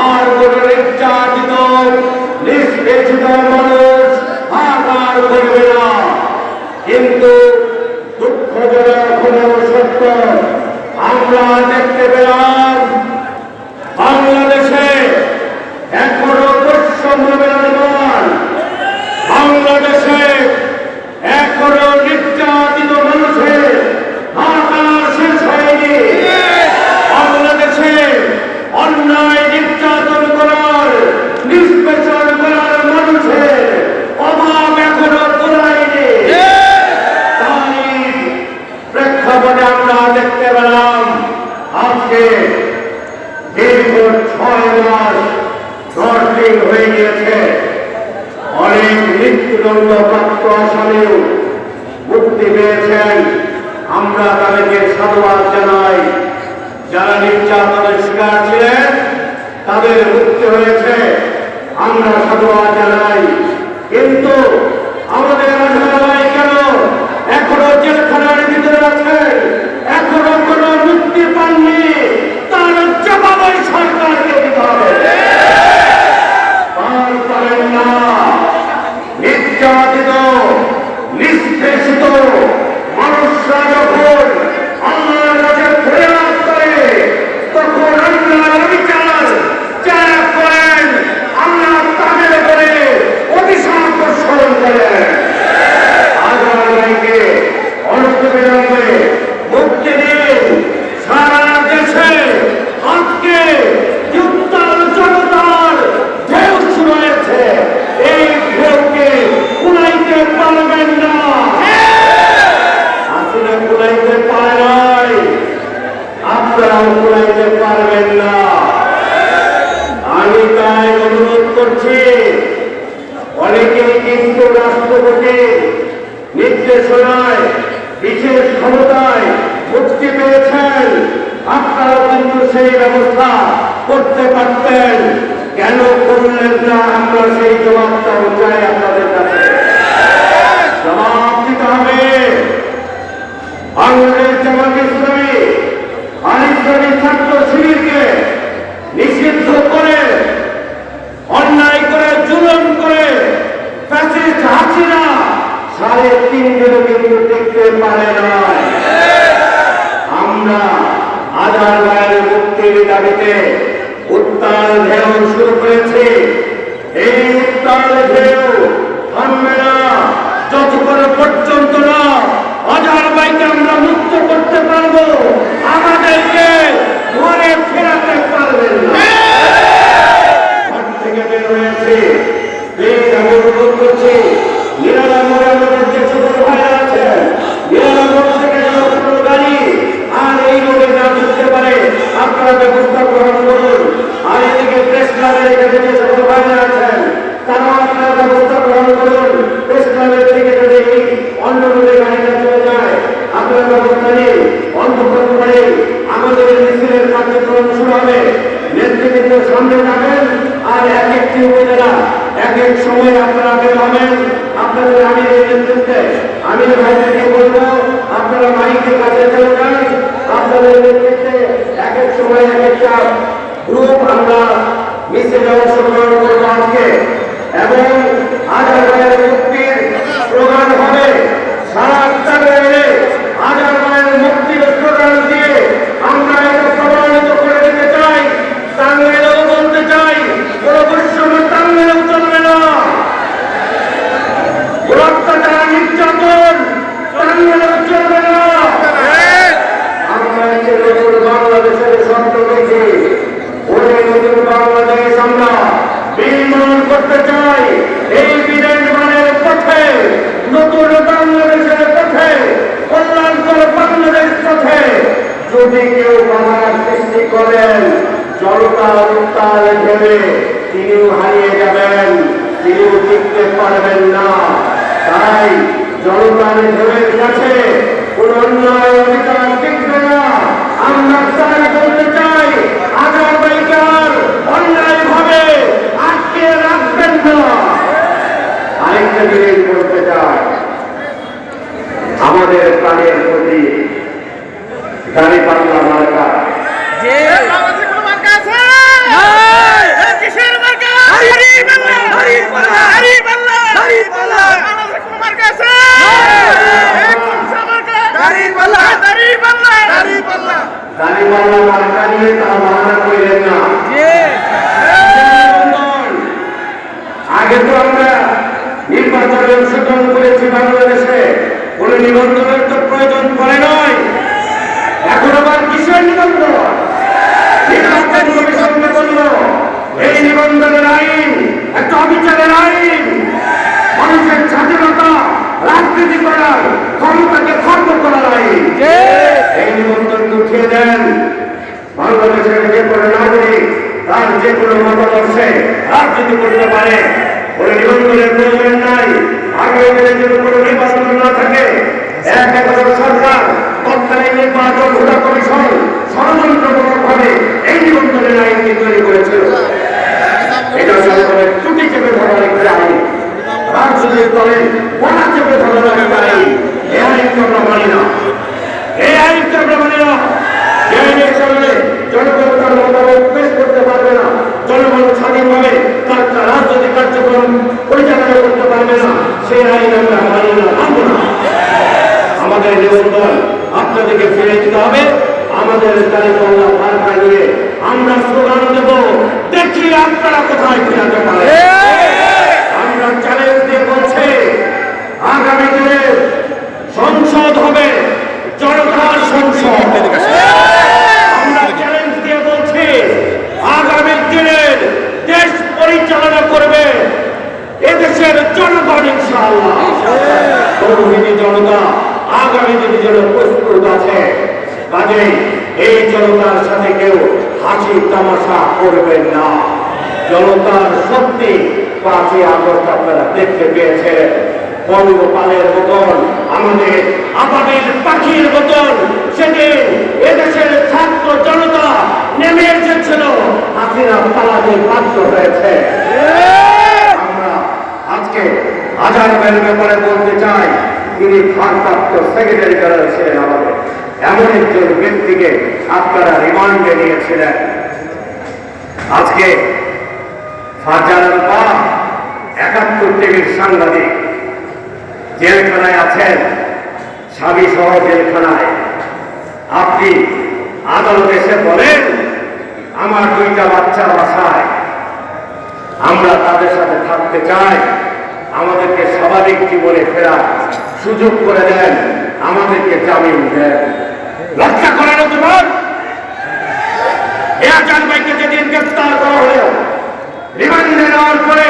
আর আর মানুষ করবে না। কিন্তু আমরা দেখতে পেলাম বাংলাদেশে এখনও বৈষম্য বিরাজমান বাংলাদেশে এখনও নির্যাতিত মানুষের হাহাকার শেষ হয়নি বাংলাদেশে অন্যায় নির্যাতন করার নিষ্পেষণ করার মানুষের অভাব এখনও পুরায়নি তারই প্রেক্ষাপটে আমরা দেখতে পেলাম আজকে দীর্ঘ ছয় মাস দশ হয়ে গিয়েছে। অনেক মৃত্যুদণ্ড প্রাপ্ত আসামিও মুক্তি পেয়েছেন। আমরা তাদেরকে সাধুবাদ জানাই। যারা নির্যাতনের শিকার ছিলেন, তাদের মুক্তি হয়েছে। আমরা সাধুবাদ জানাই। কিন্তু আমাদের রাজারাই কেন এখনও জেলখানার ভিতরে আছেন? এখনও কোনো মুক্তি পাননি? Deus সেই ব্যবস্থা করতে পারতেন। কেন করলেন না? আমরা সেই জবাবটাও চাই আপনাদের কাছে। জবাব দিতে হবে। বাংলাদেশ জামাত ইসলামী ছাত্র শিবিরকে নিষিদ্ধ করে, অন্যায় করে, জুলুম করে ফ্যাসিস্ট হাসিনা সাড়ে তিন দিনও কিন্তু টিকতে পারে না আমরা আধার ভাইয়ের মুক্তির দাবিতে উত্তাল ঢেউ শুরু করেছি। এই উত্তাল ঢেউ থামবে না, যতক্ষণ পর্যন্ত না হাজার বাইকে আমরা মুক্ত করতে পারব আমাদেরকে ঘরে ফেরাতে পারবেন না ঘর থেকে বের হয়েছে প্লিজ আমি অনুরোধ করছি নিরালা মোড়ে আমাদের যে ছোট ভাইরা আছে নিরালা মোড় থেকে যেন কোনো গাড়ি আর এই রোডে না ঢুকতে পারে আপনারা ব্যবস্থা গ্রহণ করুন আর এদিকে প্রেস ক্লাবের এখানে যে ছোট ভাইরা আছেন তারাও আপনারা ব্যবস্থা গ্রহণ করুন প্রেস ক্লাবের থেকে যদি এই অন্য রোডে গাড়িটা চলে যায় আপনারা মাইকের কাছে এক এক সময় এক একটা গ্রুপ আমরা মিছিলে অংশগ্রহণ করব এবং হাজার হাজার মুক্তির প্রধান হবে সারা টাঙ্গাইলে হাজার হাজার মুক্তির স্লোগান দিয়ে আমরা এটা প্রমাণিত করে দিতে চাই টাঙ্গাইলেও বলতে চাই কোন বৈষম্য টাঙ্গাইলেও চলবে না অত্যাচার নির্যাতন টাঙ্গাইলেও চলবে না আমরা একটি নতুন বাংলাদেশের স্বপ্ন দেখি ওই নতুন বাংলাদেশ আমরা বিনির্মাণ করতে চাই, এই বিনির্মাণের পথে, নতুন বাংলাদেশের পথে, কল্যাণকর বাংলাদেশ পথে। যদি কেউ বাধার সৃষ্টি করেন জনতা উত্তাল ভেবে তিনিও হারিয়ে যাবেন, তিনিও টিকতে পারবেন না। তাই জনতার ঢেউয়ের কাছে কোন অন্যায় অধিকার টিকবে না। আমরা তাই বলতে চাই আগামীকাল অন্যায় ভাবে আটকে রাখবেন না আরেকটা জিনিস বলতে চাই আমাদের প্রাণের প্রতি দাঁড়ি পাল্লা মার্কা বাংলাদেশে কোনো মার্কা আছে? এ কিসের মার্কা? বাংলাদেশে কোনো মার্কা আছে? এ কোনসা মার্কা? দাঁড়িপাল্লা। নিয়ে না। আগে তো আমরা নির্বাচনে অংশগ্রহণ করেছি বাংলাদেশে। কোন নিবন্ধনের তো প্রয়োজন পড়ে নয় এখন আবার কিসের নিবন্ধন নির্বাচন কমিশনকে বলল এই নিবন্ধনের আইন একটা অবিচারের আইন মানুষের স্বাধীনতা রাজনীতি করার ক্ষমতাকে খর্ব করার আইন এই নিবন্ধন উঠিয়ে দেন বাংলাদেশের যে কোনো নাগরিক তার যে কোনো মতাদর্শে রাজনীতি করতে পারে। ওই প্রয়োজন নাই। আগে যদি কোনো নির্বাচন না থাকে। এক এগারো সরকার তৎকালীন নির্বাচন ঘোষণা কমিশন ষড়যন্ত্রমূলকভাবে এই নিবন্ধনের আইনটি তৈরি করেছিল। এটা সরকারের ত্রুটি চেপে ধরার একটি আইন রাজনৈতিক দলের গোড়া চেপে ধরার একটি আইন এই আইনকে আমরা মানি না এই আইনকে আমরা মানি না এই আইনের কারণে জনগণ তার মতামত পেশ করতে পারবে না জনগণ স্বাধীনভাবে তার তার রাজনৈতিক কার্যক্রম পরিচালনা করতে পারবে না সেই আইন আমরা মানি না মানব না আমাদের নিবন্ধন আপনাদেরকে ফিরে দিতে হবে আমাদের তালিকা ভার পাইয়ে আমরা স্লোগান দেব দেখি আপনারা কোথায় ফিরাতে পারে আমরা চ্যালেঞ্জ দিয়ে বলছি আগামী দিনে সংসদ হবে জনতার সংসদ আমরা চ্যালেঞ্জ দিয়ে বলছি আগামী দিনের দেশ পরিচালনা করবে এদেশের জনগণ ইনশাআল্লাহ জনতা আগামী দিনে যেন প্রস্তুত আছে কাজেই এই জনতার সাথে কেউ হাসি তামাশা করবেন না। জনতার সত্যি পাঁচই আগস্ট আপনারা দেখতে পেয়েছেন। পঙ্গপালের মতন, আমাদের আবাবের পাখির মতন সেদিন এদেশের ছাত্র জনতা নেমে এসেছিল। হাসিনা পালাতে বাধ্য হয়েছে। আজকে আজাদ ভাইয়ের ব্যাপারে বলতে চাই, তিনি ভারপ্রাপ্ত সেক্রেটারি জেনারেল ছিলেন আমাদের। এমন একজন ব্যক্তিকে আপনারা রিমান্ডে নিয়েছিলেন। আজকে ফারজানার বা একাত্তর টিভির সাংবাদিক জেলখানায় আছেন, স্বামী সহ আপনি আদালতে এসে বলেন, আমার দুইটা বাচ্চা বাসায়। আমরা তাদের সাথে থাকতে চাই, আমাদেরকে স্বাভাবিক জীবনে ফেরার সুযোগ করে দেন, আমাদেরকে জামিন দেন। লজ্জা করে না তোমার? যেদিন গ্রেফতার করা হলো রিমান্ডে নেওয়ার পরে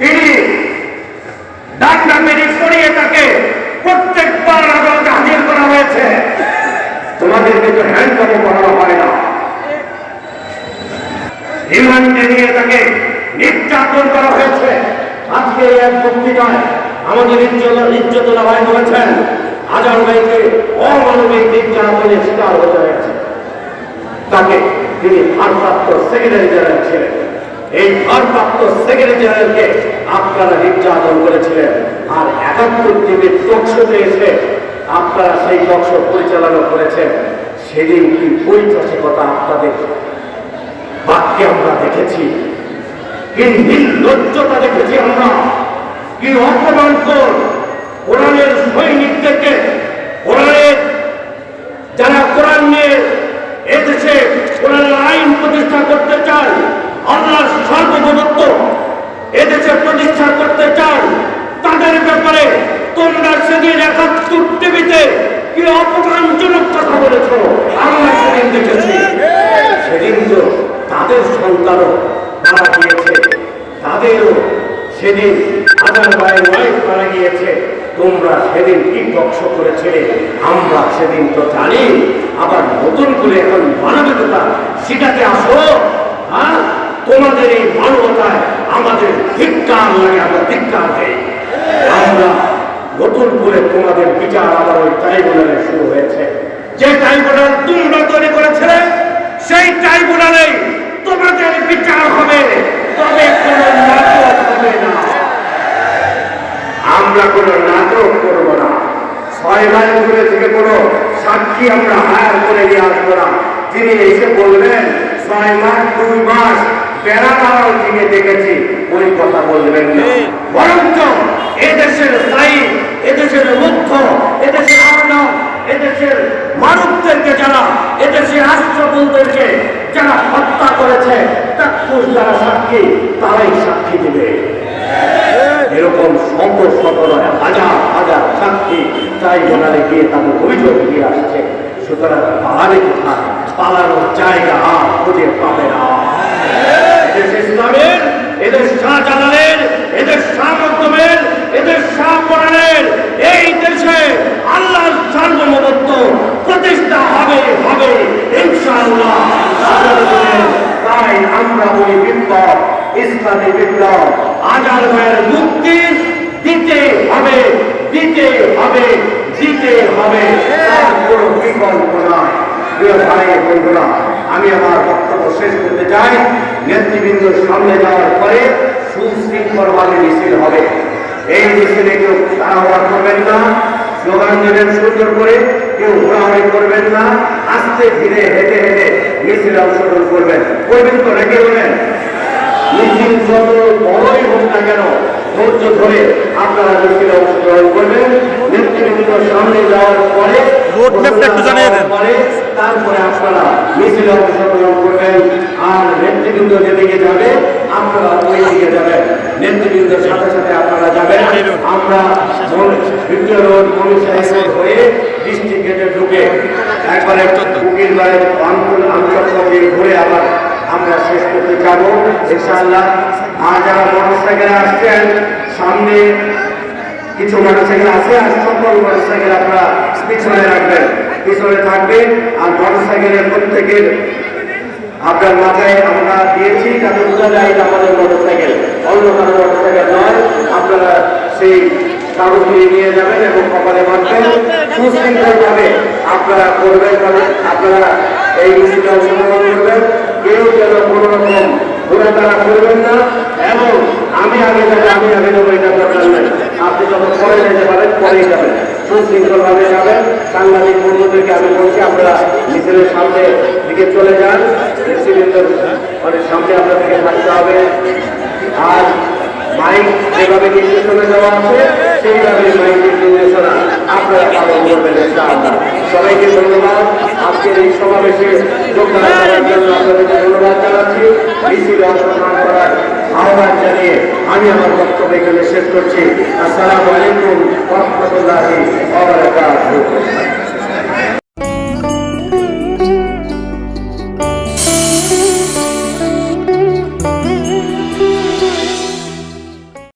তিনি ডান্ডা মেরে পড়িয়ে তাকে প্রত্যেকবার আদালতে হাজির করা হয়েছে। তোমাদেরকে তো হ্যান্ডকপে করানো হয় না। রিমান্ডে নিয়ে তাকে নির্যাতন করা হয়েছে। আজকে এক বক্তৃতায় আমাদের ইজ্জতলা ভাই বলেছেন আজান ভাইকে অমানবিক নির্যাতনের শিকার হতে হয়েছে। তাকে তিনি ভারপ্রাপ্ত সেক্রেটারি জেনারেল ছিলেন। এই ভারপ্রাপ্ত সেক্রেটারি জেনারেলকে আপনারা নির্যাতন করেছিলেন আর একাত্তর টিভির টকশোতে এসে আপনারা সেই টকশো পরিচালনা করেছেন। সেদিন কি পরিচাষিকতা আপনাদের বাক্যে আমরা দেখেছি? কি নির্লজ্জতা দেখেছি আমরা? কি অপমানকর কোরআনের সৈনিকদেরকে? কোরআনের যারা কোরআন নিয়ে এদেশে কোরআনের আইন প্রতিষ্ঠা করতে চায় আল্লাহর সার্বভৌমত্ব এদেশে প্রতিষ্ঠা করতে চান তাদের ব্যাপারে তোমরা সেদিন একাত্তর টিভিতে কি অপমানজনক কথা বলেছ? আমরা সেদিন দেখেছি। সেদিন তো তাদের সন্তানও মারা গিয়েছে। তাদেরও সেদিন হাজার ভাইয়ের ওয়াইফ মারা গিয়েছে। তোমরা সেদিন কি বক্স করেছিলে। আমরা সেদিন তো জানি। আবার নতুন করে এখন মানবিকতা শিখাতে আসো। হ্যাঁ? তোমাদের এই মানবতায় আমাদের ধিক্কার লাগে, আমরা ধিক্কার দেই আমরা নতুন করে তোমাদের বিচার আবার ওই ট্রাইব্যুনালে শুরু হয়েছে। যে ট্রাইব্যুনাল তোমরা তৈরি করেছিলে, সেই ট্রাইব্যুনালে তোমাদের বিচার হবে। তবে কোনো নাটক হবে না। আমরা কোনো নাটক করব না। ছয় মাস দূরে থেকে কোনো সাক্ষী আমরা হায়ার করে নিয়ে আসব না। তিনি এসে বলবেন, ছয় মাস দুই মাস বেড়া থেকে দেখেছি ওই কথা বলবেন না। বরঞ্চ এদেশের স্থায়ী এদেশের মুখ্য এদেশের আমলা এদেশের মানবদেরকে যারা এদেশের যারা হত্যা করেছে চাক্ষুষ যারা সাক্ষী তারাই সাক্ষী দেবে। এরকম শত শত হাজার হাজার সাক্ষী ট্রাইব্যুনালে গিয়ে তাদের অভিযোগ দিয়ে আসছে। সুতরাং পাহাড়ে কোথায় পালানোর জায়গা আর খুঁজে পাবে না। এদেশ ইসলামের এদের শাহজালালের এদের শাহ মধ্যমের এদের শাহ পরাণের এই দেশে আল্লাহর সার্বভৌমত্ব প্রতিষ্ঠা হবে হবে তাই আমরা বলি বিপ্লব, ইসলামী বিপ্লব আজার ভাইয়ের মুক্তি দিতে হবে দিতে হবে দিতে হবে। তার কোনো বিকল্প নয় প্রিয় ভাই, বন্ধুরা, আমি আমার বক্তব্য শেষ করতে চাই নেতৃবৃন্দ সামনে যাওয়ার পরে সুশৃঙ্খলভাবে মিছিল হবে। এই মিছিলে কেউ তাড়াহুড়া করবেন না, স্লোগান দেবেন সুন্দর করে, কেউ ঘোরাঘুরি করবেন না, আস্তে ধীরে হেঁটে হেঁটে মিছিলে অংশগ্রহণ করবেন। করবেন তো রেখে বলেন। মিছিল যত বড়ই হোক না কেন ধৈর্য ধরে আপনারা মিছিলে অংশগ্রহণ করবেন। নেতৃবৃন্দ সামনে যাওয়ার পরে রোড ম্যাপটা একটু জানিয়ে দেন। পরে তারপরে আপনারা মিছিলে অংশগ্রহণ করবেন আর নেতৃবৃন্দ যেদিকে যাবে আপনারা ওই দিকে যাবেন। নেতৃবৃন্দের সাথে সাথে আপনারা যাবেন। আমরা ভিক্টোর রোড কমিশনার রোড হয়ে ডিস্ট্রিক্ট গেটে ঢুকে একবারে উকিল বাড়ির আন্তর্জাতিক ঘুরে আবার আমরা শেষ করতে যাব ইনশাআল্লাহ, আর মোটরসাইকেলে আসছেন, সামনে কিছু মোটরসাইকেল আছে আর সকল মোটরসাইকেল আপনারা পিছনে রাখবেন। পিছনে থাকবেন আর মোটরসাইকেলের প্রত্যেকের আপনার মাথায় আমরা দিয়েছি, যাতে বোঝা যায় আমাদের মোটরসাইকেল। অন্য কারও মোটরসাইকেল নয়, আপনারা সেই কাগজটি নিয়ে যাবেন এবং কপালে বাঁধবেন সুশৃঙ্খলভাবে আপনারা করবেন আপনারা এই মিছিলে করবেন কেউ যেন কোনো রকম ঘোরাফেরা করবেন না এবং আমি আমি আগে যাব এটা দরকার নেই আপনি যখন পরে যেতে পারেন, পরেই যাবেন। সুশৃঙ্খলভাবে যাবেন। সাংবাদিক বন্ধুদেরকে আমি বলছি, আপনারা মিছিলের সামনে দিকে চলে যান। নেতৃবৃন্দর মানে সামনে আপনাদেরকে থাকতে হবে। আর মাইক যেভাবে নির্দেশনা দেওয়া আছে, সেইভাবে মাইকের নির্দেশনা আপনারা পালন করবেন সবাইকে ধন্যবাদ। আজকের এই সমাবেশে যোগদান করার জন্য আপনাদেরকে ধন্যবাদ জানাচ্ছি। মিছিল অংশগ্রহণ করার আহ্বান জানিয়ে আমি আমার বক্তব্য এখানে শেষ করছি। আসসালামু আলাইকুম রহমতুল্লাহি